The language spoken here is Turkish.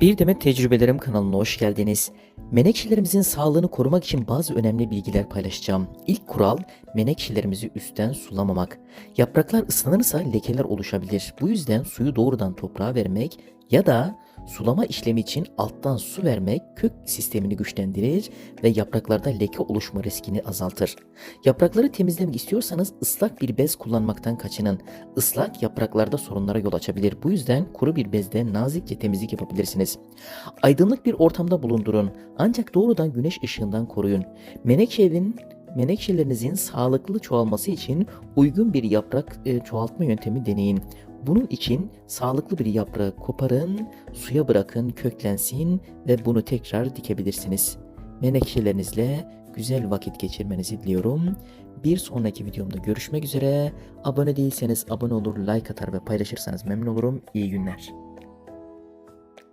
Bir Demet Tecrübelerim kanalına hoş geldiniz. Menekşelerimizin sağlığını korumak için bazı önemli bilgiler paylaşacağım. İlk kural menekşelerimizi üstten sulamamak. Yapraklar ıslanırsa lekeler oluşabilir. Bu yüzden suyu doğrudan toprağa vermek ya da sulama işlemi için alttan su vermek kök sistemini güçlendirir ve yapraklarda leke oluşma riskini azaltır. Yaprakları temizlemek istiyorsanız ıslak bir bez kullanmaktan kaçının. Islak yapraklarda sorunlara yol açabilir. Bu yüzden kuru bir bezde nazikçe temizlik yapabilirsiniz. Aydınlık bir ortamda bulundurun. Ancak doğrudan güneş ışığından koruyun. Menekşelerin Menekşelerinizin sağlıklı çoğalması için uygun bir yaprak e, çoğaltma yöntemi deneyin. Bunun için sağlıklı bir yaprağı koparın, suya bırakın, köklensin ve bunu tekrar dikebilirsiniz. Menekşelerinizle güzel vakit geçirmenizi diliyorum. Bir sonraki videomda görüşmek üzere. Abone değilseniz abone olur, like atar ve paylaşırsanız memnun olurum. İyi günler.